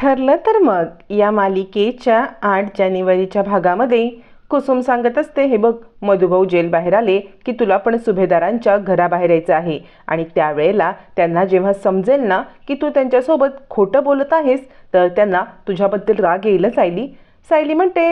ठरलं तर मग. या मालिकेच्या आठ जानेवारीच्या भागामध्ये कुसुम सांगत असते हे बघ मधुभाऊ जेल बाहेर आले की तुला पण सुभेदारांच्या घराबाहेर यायचं आहे. आणि त्यावेळेला त्यांना जेव्हा समजेल ना की तू त्यांच्यासोबत खोटं बोलत आहेस तर त्यांना तुझ्याबद्दल राग येईलच सायली. सायली म्हणते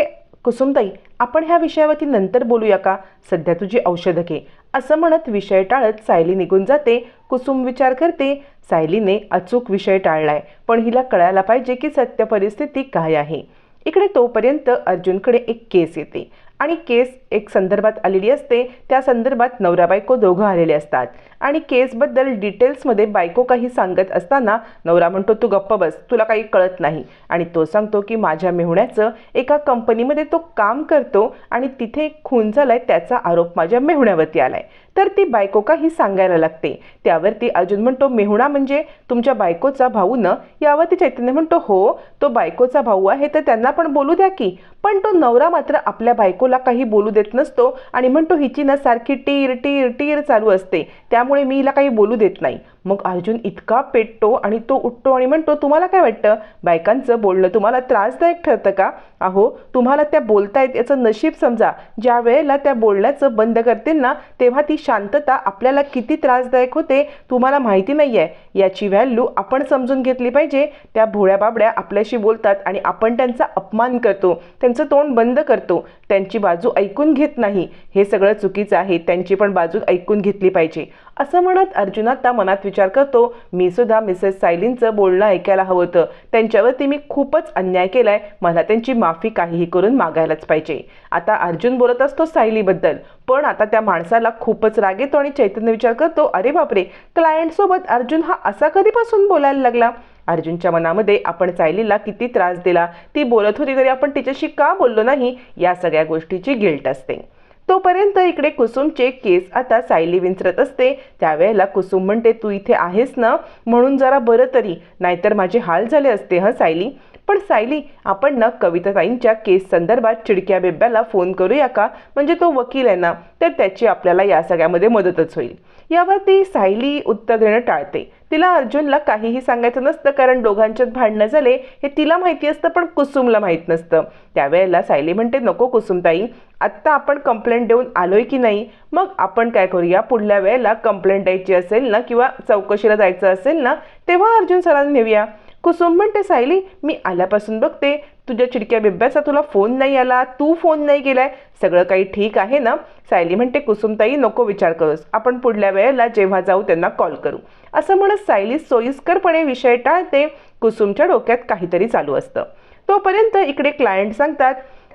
कुसुमताई आपण ह्या विषयावरती नंतर बोलूया का? सध्या तुझी औषधं घे. असं म्हणत विषय टाळत सायली निघून जाते. कुसुम विचार करते सायलीने अचूक विषय टाळलाय पण हिला कळायला पाहिजे की सत्य परिस्थिती काय आहे. इकडे तोपर्यंत अर्जुनकडे एक केस येते. आणि केस एक संदर्भात आलेली असते त्या संदर्भात नवरा बायको दोघं आलेले असतात. आणि केसबद्दल डिटेल्समध्ये बायको काही सांगत असताना नवरा म्हणतो तू गप्प बस तुला काही कळत नाही. आणि तो सांगतो की माझ्या मेहुण्याचं एका कंपनीमध्ये तो काम करतो आणि तिथे एक खून झालाय त्याचा आरोप माझ्या मेहुण्यावरती आलाय. तर ती बायको काही सांगायला लागते. त्यावरती अर्जुन म्हणतो मेहुणा म्हणजे तुमच्या बायकोचा भाऊ न? यावरती चैतन्य म्हणतो हो तो बायकोचा भाऊ आहे तर त्यांना पण बोलू द्या की. पण तो नवरा मात्र आपल्या बायकोला काही बोलू देत नसतो आणि म्हणतो हिची ना सारखी टीर टीर टीर चालू असते. त्यामुळे मी हिला काही बोलू देत नाही. मग अर्जुन इतका पेटतो आणि तो उठतो आणि म्हणतो तुम्हाला काय वाटतं? बायकांचं बोलणं तुम्हाला त्रासदायक ठरतं का? अहो तुम्हाला त्या बोलतायत याचं नशीब समजा. ज्या वेळेला त्या बोलण्याचं बंद करतील ना तेव्हा ती शांतता आपल्याला किती त्रासदायक होते तुम्हाला माहिती नाही आहे याची व्हॅल्यू आपण समजून घेतली पाहिजे. त्या भोळ्या बाबड्या आपल्याशी बोलतात आणि आपण त्यांचा अपमान करतो. त्यांचं तोंड बंद करतो. त्यांची बाजू ऐकून घेत नाही. हे सगळं चुकीचं आहे. त्यांची पण बाजू ऐकून घेतली पाहिजे. असं म्हणत अर्जुन आता मनात विचार करतो मी सुद्धा मिसेस सायलींचं बोलणं ऐकायला हवं होतं. त्यांच्यावरती मी खूपच अन्याय केलाय मला त्यांची माफी काहीही करून मागायलाच पाहिजे. आता अर्जुन बोलत असतो सायलीबद्दल पण आता त्या माणसाला खूपच राग येतो आणि चैतन्य विचार करतो अरे बापरे क्लायंटसोबत अर्जुन हा असा कधीपासून बोलायला लागला? अर्जुनच्या मनामध्ये आपण सायलीला किती त्रास दिला ती बोलत होती तरी आपण तिच्याशी का बोललो नाही या सगळ्या गोष्टीची गिल्ट असते. तोपर्यंत इकडे कुसुमचे केस आता सायली विंचरत असते. त्यावेळेला कुसुम म्हणते तू इथे आहेस ना? म्हणून जरा बरं तरी. नाहीतर माझे हाल झाले असते हं सायली? पण सायली आपण ना कविताताईंच्या केस संदर्भात चिडक्या बेब्याला फोन करूया का? म्हणजे तो वकील आहे ना तर त्याची आपल्याला या सगळ्यामध्ये मदतच होईल. यावर ती सायली उत्तर देणं टाळते. तिला अर्जुनला काहीही सांगायचं नसतं कारण दोघांच्यात भांडणं झाले हे तिला माहिती असतं पण कुसुमला माहीत नसतं. त्यावेळेला सायली म्हणते नको कुसुमताई आत्ता आपण कंप्लेंट देऊन आलोय की नाही? मग आपण काय करूया? पुढल्या वेळेला कंप्लेंट द्यायची असेल ना किंवा चौकशीला जायचं असेल ना तेव्हा अर्जुन सरांना नेऊया. कुसुम म्हणते सायली मी आल्यापासून बघते तुझ्या चिडक्या बिब्याचा तुला फोन नाही आला तू फोन नाही केलाय. सगळं काही ठीक आहे ना? सायली म्हणते कुसुमताई नको विचार करूस. आपण पुढल्या वेळेला जेव्हा जाऊ त्यांना कॉल करू. असं म्हणत सायली सोयीस्करपणे विषय टाळते. कुसुमच्या डोक्यात काहीतरी चालू असतं. तोपर्यंत इकडे क्लायंट सांगतात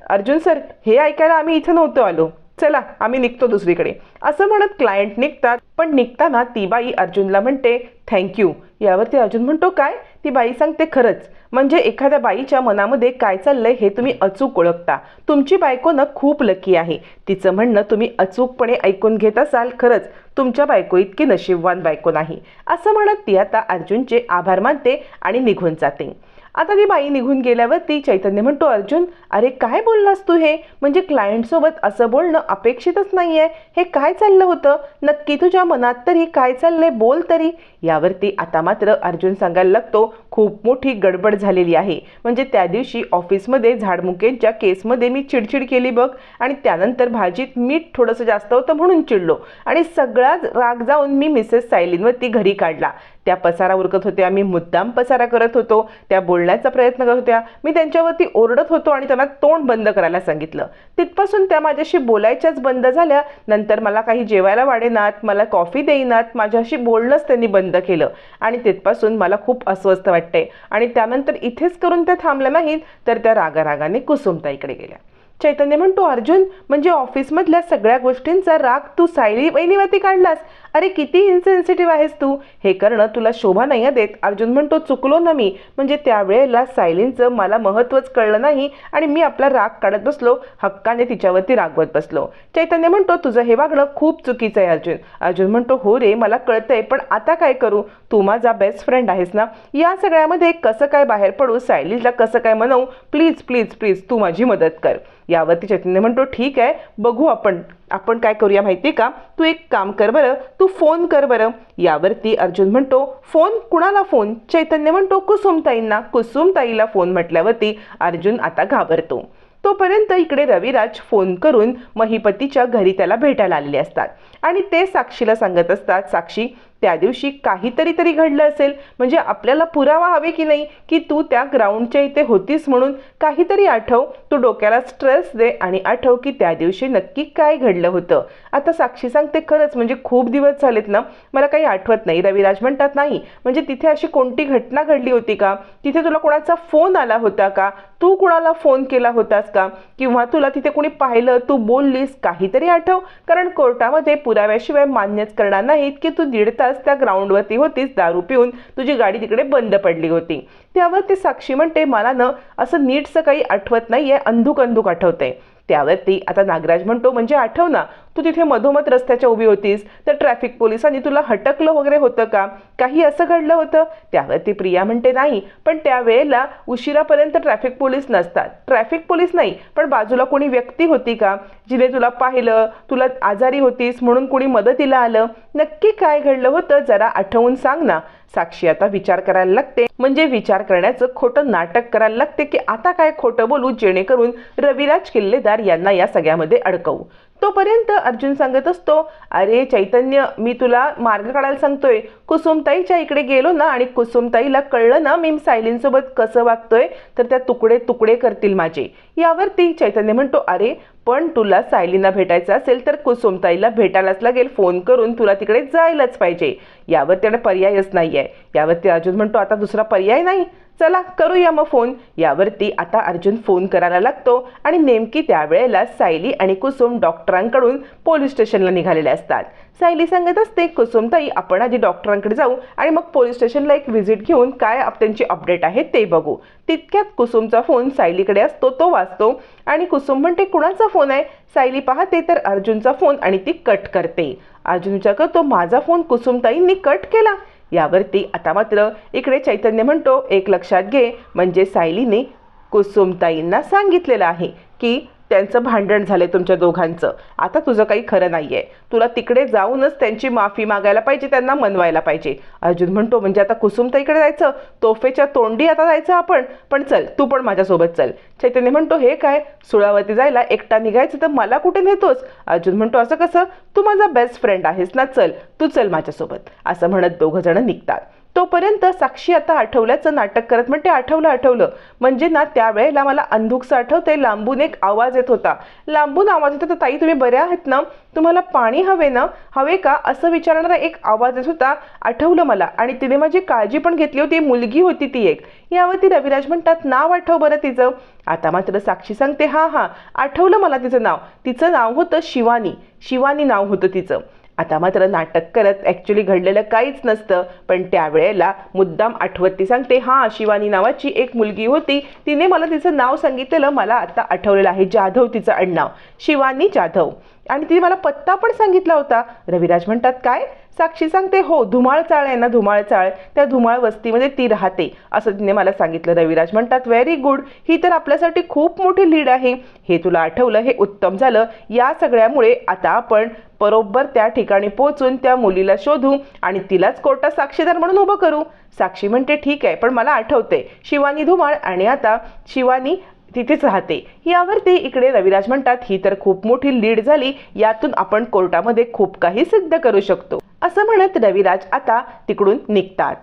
अर्जुन सर हे ऐकायला आम्ही इथं नव्हतो आलो. चला आम्ही निघतो दुसरीकडे. असं म्हणत क्लायंट निघतात. पण निघताना ती बाई अर्जुनला म्हणते थँक्यू यावरती अर्जुन म्हणतो काय? ती बाई सांगते खरंच. म्हणजे एखाद्या बाईच्या मनामध्ये काय चाललंय हे तुम्ही अचूक ओळखता. तुमची बायको ना खूप लकी आहे. तिचं म्हणणं तुम्ही अचूकपणे ऐकून घेत असाल खरंच. तुमच्या बायको इतकी नशीबवान बायको नाही. असं म्हणत ती आता अर्जुनचे आभार मानते आणि निघून जाते. आता ती बाई निघून गेल्यावरती चैतन्य म्हणतो अर्जुन अरे काय बोललास तू हे? म्हणजे क्लायंटसोबत असं बोलणं अपेक्षितच नाही आहे हे काय चाललं होतं? नक्की तुझ्या मनात तरी काय चाललंय बोल तरी. यावरती आता मात्र अर्जुन सांगायला लागतो खूप मोठी गडबड झालेली आहे. म्हणजे त्या दिवशी ऑफिसमध्ये झाडमुकेंच्या केसमध्ये मी चिडचिड केली बघ. आणि त्यानंतर भाजीत मीठ थोडंसं जास्त होतं म्हणून चिडलो. आणि सगळाच राग जाऊन मी मिसेस सायलींवरती घरी काढला. त्या पसारा उरकत होत्या मी मुद्दाम पसारा करत होतो त्या बोलण्याचा प्रयत्न करत होत्या. मी त्यांच्यावरती ओरडत होतो आणि त्यांना तोंड बंद करायला सांगितलं. तिथपासून त्या माझ्याशी बोलायच्याच बंद झाल्या. नंतर मला काही जेवायला वाढेनात मला कॉफी देईनात माझ्याशी बोलणंच त्यांनी बंद केलं. आणि तिथपासून मला खूप अस्वस्थ वाटते आणि त्यानंतर इथेच करून त्या थांबल्या नाहीत तर त्या रागारागाने कुसुमताईकडे गेल्या. चैतन्य म्हणतो अर्जुन म्हणजे ऑफिसमधल्या सगळ्या गोष्टींचा राग तू सायली वहिनीवरती काढलास. अरे किती इन्सेन्सिटिव्ह आहेस तू. हे करणं तुला शोभा नाही देत. अर्जुन म्हणतो चुकलो ना मी. म्हणजे त्यावेळेला सायलींचं मला महत्त्वच कळलं नाही आणि मी आपला राग काढत बसलो हक्काने तिच्यावरती रागवत बसलो. चैतन्य म्हणतो तुझं हे वागणं खूप चुकीचं आहे अर्जुन. अर्जुन म्हणतो हो रे मला कळतंय पण आता काय करू? तू माझा बेस्ट फ्रेंड आहेस ना? या सगळ्यामध्ये कसं काय बाहेर पडू? सायलीला कसं काय म्हणू? प्लीज प्लीज प्लीज तू माझी मदत कर. यावरती चैतन्य म्हणतो ठीक आहे बघू आपण. आपण काय करूया माहिती का? तू एक काम कर बरं. तू फोन कर बरं. यावरती अर्जुन म्हणतो फोन? कुणाला फोन? चैतन्य म्हणतो कुसुमताईंना. कुसुमताईला फोन म्हटल्यावरती अर्जुन आता घाबरतो. तोपर्यंत इकडे रविराज फोन करून महिपतीच्या घरी त्याला भेटायला आलेले असतात. आणि ते साक्षीला सांगत असतात साक्षी त्या दिवशी काहीतरी तरी घडलं असेल. म्हणजे आपल्याला पुरावा हवे की नाही की तू त्या ग्राउंडच्या इथे होतीस म्हणून काहीतरी आठव तू डोक्याला स्ट्रेस दे आणि आठव की त्या दिवशी नक्की काय घडलं होतं. आता साक्षी सांगते खरंच म्हणजे खूप दिवस झालेत ना मला काही आठवत नाही. रविराज म्हणतात नाही म्हणजे तिथे अशी कोणती घटना घडली होती का? तिथे तुला कोणाचा फोन आला होता का? तू कुणाला फोन केला होतास का? किंवा तुला तिथे कोणी पाहिलं तू बोललीस? काहीतरी आठव. कारण कोर्टामध्ये पुराव्याशिवाय मान्यच करणार नाहीत की तू दीड तास त्या ग्राउंडवरती होतीस दारू पिऊन तुझी गाडी तिकडे बंद पडली होती. त्यावर ती साक्षी म्हणते मला ना असं नीटसं काही आठवत नाहीये अंधुक अंधुक आठवतंय. त्यावर ती आता नागराज म्हणतो म्हणजे आठव ना तू तिथे मधोमध रस्त्याच्या उभी होतीस तर ट्रॅफिक पोलिसांनी तुला हटकलं वगैरे होतं का? काही असं घडलं होतं? त्यावरती प्रिया म्हणते नाही पण त्यावेळेला उशिरापर्यंत ट्रॅफिक पोलीस नसतात. ट्रॅफिक पोलीस नाही पण बाजूला कोणी व्यक्ती होती का? जिने तुला पाहिलं तुला आजारी होतीस म्हणून कोणी मदतीला आलं? नक्की काय घडलं होतं? जरा आठवून सांग ना. साक्षी आता विचार करायला लागते. म्हणजे विचार करण्याचं खोटं नाटक करायला लागते की आता काय खोटं बोलू जेणेकरून रविराज किल्लेदार यांना या सगळ्यामध्ये अडकवू. तोपर्यंत अर्जुन सांगत असतो अरे चैतन्य मी तुला मार्ग काढायला सांगतोय. कुसुमताईच्या इकडे गेलो ना आणि कुसुमताईला कळलं ना मी सायलींसोबत कसं वागतोय तर त्या तुकडे तुकडे करतील माझे. यावरती चैतन्य म्हणतो अरे पण तुला सायलींना भेटायचं असेल तर कुसुमताईला भेटायलाच लागेल. फोन करून तुला तिकडे जायलाच पाहिजे. यावर त्याने पर्यायच नाही आहे यावरती अर्जुन म्हणतो आता दुसरा पर्याय नाही. चला करूया मग फोन. यावरती आता अर्जुन फोन करायला लागतो आणि नेमकी त्यावेळेला सायली आणि कुसुम डॉक्टरांकडून पोलीस स्टेशनला निघालेले असतात. सायली सांगत असते कुसुमताई आपण आधी डॉक्टरांकडे जाऊ आणि मग पोलीस स्टेशनला एक व्हिजिट घेऊन काय आप- त्यांची अपडेट आहे ते बघू. तितक्यात कुसुमचा फोन सायलीकडे असतो तो वाचतो आणि कुसुम म्हणते कुणाचा फोन आहे? सायली पाहते तर अर्जुनचा फोन आणि ती कट करते. अर्जुन विचार करतो माझा फोन कुसुमताईंनी कट केला. यावरती आता मात्र इकडे चैतन्य म्हणतो एक लक्षात घे म्हणजे सायलीने कुसुमताईंना सांगितलेलं आहे की त्यांचं भांडण झालंय तुमच्या दोघांचं. आता तुझं काही खरं नाहीये. तुला तिकडे जाऊनच त्यांची माफी मागायला पाहिजे त्यांना मनवायला पाहिजे. अर्जुन म्हणतो म्हणजे आता कुसुमताईकडे जायचं? तोफेच्या तोंडी आता जायचं आपण? पण चल तू पण माझ्यासोबत चल. चैतन्य म्हणतो हे काय? सुळावरती जायला एकटा निघायचं तर मला कुठे नेतोस? अर्जुन म्हणतो असं कसं? तू माझा बेस्ट फ्रेंड आहेस ना चल. तू चल माझ्यासोबत. असं म्हणत दोघं जण निघतात. तोपर्यंत साक्षी आता आठवल्याचं नाटक करत म्हणते आठवलं आठवलं. म्हणजे ना त्यावेळेला मला अंधुकचं आठवते लांबून एक आवाज येत होता. लांबून आवाज येत होता ताई तुम्ही बऱ्या आहात ना? तुम्हाला पाणी हवे ना? हवे का? असं विचारणारा एक आवाज येत होता आठवलं मला. आणि तिने माझी काळजी पण घेतली होती मुलगी होती ती एक. यावरती रविराज म्हणतात नाव आठव बरं तिचं. आता मात्र साक्षी सांगते हां हां आठवलं मला तिचं नाव. तिचं नाव होतं शिवानी. शिवानी नाव होतं तिचं. आता मात्र नाटक करत ॲक्च्युली घडलेलं काहीच नसतं. पण त्यावेळेला मुद्दाम आठवत ती सांगते हां शिवानी नावाची एक मुलगी होती. तिने मला तिचं नाव सांगितलेलं मला आता आठवलेलं आहे जाधव तिचं आडनाव शिवानी जाधव. आणि तिने मला पत्ता पण सांगितला होता. रविराज म्हणतात काय? साक्षी सांगते हो धुमाळ चाळ आहे ना धुमाळ चाळ. त्या धुमाळ वस्तीमध्ये ती राहते. असं तिने मला सांगितलं. रविराज म्हणतात व्हेरी गुड ही तर आपल्यासाठी खूप मोठी लीड आहे. हे तुला आठवलं हे उत्तम झालं. या सगळ्यामुळे आता आपण बरोबर त्या ठिकाणी पोहोचून त्या मुलीला शोधू आणि तिलाच कोर्टात साक्षीदार म्हणून उभं करू. साक्षी म्हणते ठीक आहे पण मला आठवते शिवानी धुमाळ आणि आता शिवानी तिथेच राहते. यावरती इकडे रविराज म्हणतात ही तर खूप मोठी लीड झाली. यातून आपण कोर्टामध्ये खूप काही सिद्ध करू शकतो. असं म्हणत रविराज आता तिकडून निघतात.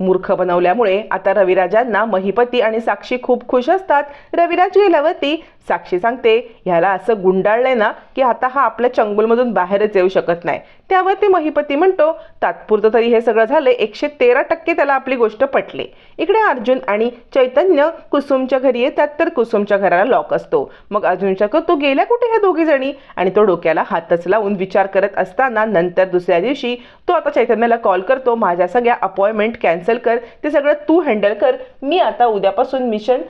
मूर्ख बनवल्यामुळे आता रविराजांना महिपती आणि साक्षी खूप खुश असतात. रविराज गेल्यावरती साक्षी सांगते ह्याला असं गुंडाळलंय ना की आता हा आपल्या चंगुलमधून बाहेरच येऊ शकत नाही. त्यावर ते महिपती म्हणतो तात्पुरतं तरी हे सगळं झालं एकशे तेरा टक्के त्याला आपली गोष्ट पटली. इकडे अर्जुन आणि चैतन्य कुसुमच्या घरी येतात तर कुसुमच्या घराला लॉक असतो. मग अर्जुनच्या तो गेल्या कुठे ह्या दोघी जणी? आणि तो डोक्याला हातच लावून विचार करत असताना नंतर दुसऱ्या दिवशी तो आता चैतन्याला कॉल करतो माझ्या सगळ्या अपॉइंटमेंट कॅन्सल कर ते सगळं तू हँडल कर. मी आता उद्यापासून मिशन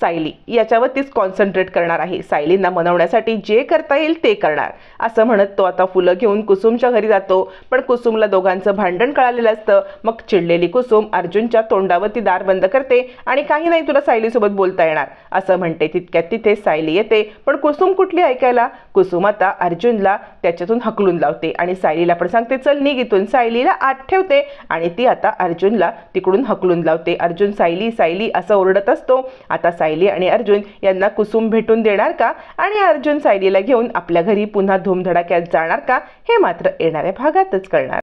सायली. याच्यावरतीच कॉन्सन्ट्रेट करणार आहे. सायलींना मनवण्यासाठी जे करता येईल ते करणार. असं म्हणत तो आता फुलं घेऊन कुसुमच्या घरी जातो. पण कुसुमला दोघांचं भांडण कळालेलं असतं. मग चिडलेली कुसुम अर्जुनच्या तोंडावरती दार बंद करते आणि काही नाही तुला सायलीसोबत बोलता येणार. असं म्हणते तितक्यात तिथे सायली येते. पण कुसुम कुठली ऐकायला? कुसुम आता अर्जुनला त्याच्यातून हकलून लावते आणि सायलीला पण सांगते चल निघ इथून. सायलीला आत ठेवते आणि ती आता अर्जुनला तिकडून हकलून लावते. अर्जुन सायली सायली असं ओरडत असतो. आता सायली आणि अर्जुन यांना कुसुम भेटून देणार का? आणि अर्जुन सायलीला घेऊन आपल्या घरी पुन्हा धूमधडाक्यात जाणार का? हे मात्र येणाऱ्या भागातच कळणार.